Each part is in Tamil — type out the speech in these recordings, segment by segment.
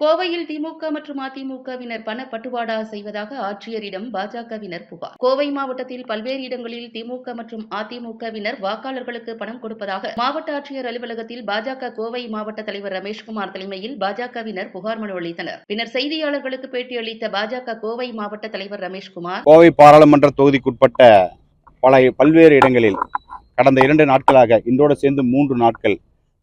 கோவையில் திமுக மற்றும் அதிமுகவினர் பண பட்டுவாடா செய்வதாக ஆட்சியரிடம் பாஜகவினர் புகார். கோவை மாவட்டத்தில் பல்வேறு இடங்களில் திமுக மற்றும் அதிமுகவினர் வாக்காளர்களுக்கு பணம் கொடுப்பதாக மாவட்ட ஆட்சியர் அலுவலகத்தில் பாஜக கோவை மாவட்ட தலைவர் ரமேஷ்குமார் தலைமையில் பாஜகவினர் புகார் மனு அளித்தனர். பின்னர் செய்தியாளர்களுக்கு பேட்டியளித்த பாஜக கோவை மாவட்ட தலைவர் ரமேஷ்குமார் கோவை பாராளுமன்ற தொகுதிக்குட்பட்ட பல பல்வேறு இடங்களில் கடந்த இரண்டு நாட்களாக இன்றோடு சேர்ந்து மூன்று நாட்கள்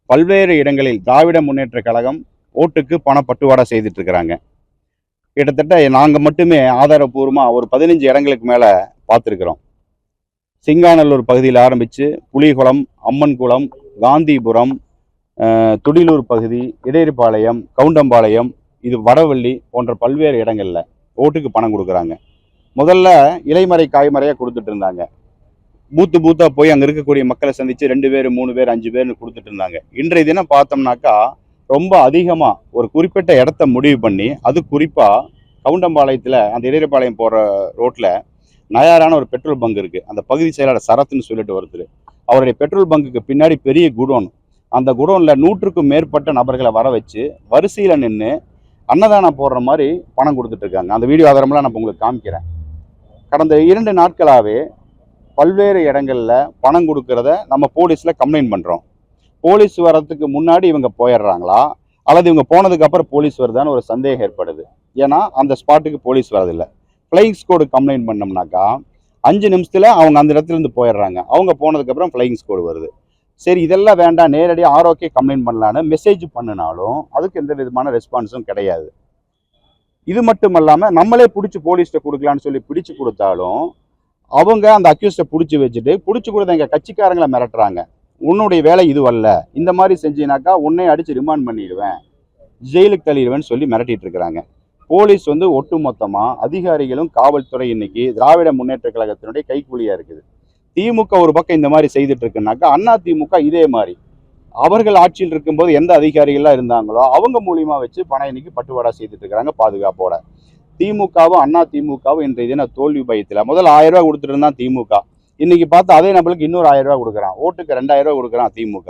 பல்வேறு இடங்களில் திராவிட முன்னேற்ற கழகம் ஓட்டுக்கு பண பட்டுவாடா செய்துட்டு இருக்கிறாங்க கிட்டத்தட்ட நாங்கள் மட்டுமே ஆதாரபூர்வமாக ஒரு பதினஞ்சு இடங்களுக்கு மேலே பார்த்துருக்குறோம் சிங்காநல்லூர் பகுதியில் ஆரம்பித்து புலிகுளம் அம்மன்குளம் காந்திபுரம் துடிலூர் பகுதி இடையர்பாளையம் கவுண்டம்பாளையம் இது வடவள்ளி போன்ற பல்வேறு இடங்களில் ஓட்டுக்கு பணம் கொடுக்குறாங்க. முதல்ல இலைமறை காய்மறையாக கொடுத்துட்டு இருந்தாங்க பூத்து பூத்தாக போய் அங்கே இருக்கக்கூடிய மக்களை சந்தித்து ரெண்டு பேர் மூணு பேர் அஞ்சு பேர்னு கொடுத்துட்டு இருந்தாங்க இன்றைய தினம் பார்த்தோம்னாக்கா ரொம்ப அதிகமாக ஒரு குறிப்பிட்ட இடத்த முடிவு பண்ணி அது குறிப்பாக கவுண்டம்பாளையத்தில் அந்த இடையர்பாளையம் போகிற ரோட்டில் நயாரான ஒரு பெட்ரோல் பங்க் இருக்குது அந்த பகுதி செயலாளர் சரத்னு சொல்லிட்டு ஒருத்தர். அவருடைய பெட்ரோல் பங்குக்கு பின்னாடி பெரிய குடோன். அந்த குடோனில் நூற்றுக்கும் மேற்பட்ட நபர்களை வர வச்சு வரிசையில் நின்று அன்னதானம் போடுற மாதிரி பணம் கொடுத்துட்ருக்காங்க அந்த வீடியோ ஆதாரம்லாம் நான் உங்களுக்கு காமிக்கிறேன். கடந்த இரண்டு நாட்களாகவே பல்வேறு இடங்களில் பணம் கொடுக்கறத நம்ம போலீஸில் கம்ப்ளைண்ட் பண்ணுறோம் போலீஸ் வரதுக்கு முன்னாடி இவங்க போயிடுறாங்களா? அல்லது இவங்க போனதுக்கு அப்புறம் போலீஸ் வருதான்னு ஒரு சந்தேகம் ஏற்படுது. ஏன்னா அந்த ஸ்பாட்டுக்கு போலீஸ் வரதில்லை. ஃப்ளைங் ஸ்கோடு கம்ப்ளைண்ட் பண்ணோம்னாக்கா அஞ்சு நிமிஷத்தில் அவங்க அந்த இடத்துல இருந்து போயிடுறாங்க. அவங்க போனதுக்கப்புறம் ஃப்ளைங் ஸ்கோடு வருது. சரி இதெல்லாம் வேண்டாம். நேரடியாக ஆரோக்கிய கம்ப்ளைண்ட் பண்ணலான்னு மெசேஜ் பண்ணினாலும் அதுக்கு எந்த விதமான ரெஸ்பான்ஸும் கிடையாது. இது மட்டும் இல்லாமல் நம்மளே பிடிச்சி போலீஸ்கிட்ட கொடுக்கலான்னு சொல்லி பிடிச்சு கொடுத்தாலும் அவங்க அந்த அக்யூஸ்டை பிடிச்சி வச்சுட்டு பிடிச்சி கொடுத்த எங்கள் கட்சிக்காரங்களை மிரட்டுறாங்க. உன்னுடைய வேலை இதுவல்ல. இந்த மாதிரி செஞ்சினாக்கா உன்னை அடித்து ரிமாண்ட் பண்ணிடுவேன். ஜெயிலுக்கு தள்ளிடுவேன்னு சொல்லி மிரட்டிட்டு இருக்கிறாங்க. போலீஸ் வந்து ஒட்டுமொத்தமாக அதிகாரிகளும் காவல்துறை இன்னைக்கு திராவிட முன்னேற்ற கழகத்தினுடைய கைக்கூலியாக இருக்குது. திமுக ஒரு பக்கம் இந்த மாதிரி செய்துட்டு இருக்குனாக்கா அண்ணா திமுக இதே மாதிரி. அவர்கள் ஆட்சியில் இருக்கும்போது எந்த அதிகாரிகள்லாம் இருந்தாங்களோ அவங்க மூலியமா வச்சு பணம் இன்னைக்கு பட்டுவாடா செய்துட்டு இருக்கிறாங்க பாதுகாப்போட. திமுகவும் அண்ணா திமுகவும் இன்றைய தினம் தோல்வி பயத்தில். முதல் ஆயிரம் ரூபாய் கொடுத்துட்டு இருந்தான் திமுக. இன்னைக்கு பார்த்து அதே நம்மளுக்கு இன்னொரு ஆயிரம் ரூபா கொடுக்குறான். ஓட்டுக்கு ரெண்டாயிரம் ரூபா கொடுக்குறான் திமுக.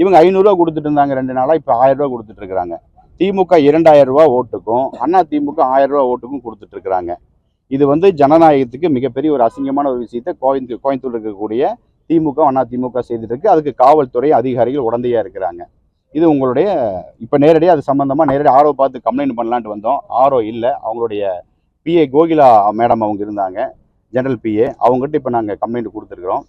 இவங்க ஐநூறுரூவா கொடுத்துட்டு இருந்தாங்க ரெண்டு நாளாக இப்போ ஆயிரம் ரூபா கொடுத்துட்டு இருக்கிறாங்க திமுக இரண்டாயிரம் ரூபாய் ஓட்டுக்கும் அண்ணா திமுக ஆயிரம் ரூபா ஓட்டுக்கும் கொடுத்துட்டு இருக்கிறாங்க இது வந்து ஜனநாயகத்துக்கு மிகப்பெரிய ஒரு அசிங்கமான ஒரு விஷயத்தை கோயம்புத்தூர் கோயம்புத்தூர் இருக்கக்கூடிய திமுக அண்ணா திமுக செய்துட்டு இருக்கு. அதுக்கு காவல்துறை அதிகாரிகள் உடந்தையா இருக்கிறாங்க. இது உங்களுடைய இப்போ நேரடியாக அது சம்மந்தமாக நேரடியாக ஆரோ பார்த்து கம்ப்ளைண்ட் பண்ணலான்ட்டு வந்தோம். ஆரோ இல்லை. அவங்களுடைய பிஏ கோகிலா மேடம் அவங்க இருந்தாங்க. ஜெனரல் பிஏ அவங்ககிட்ட இப்போ நாங்கள் கம்ப்ளைண்ட் கொடுத்துருக்குறோம்.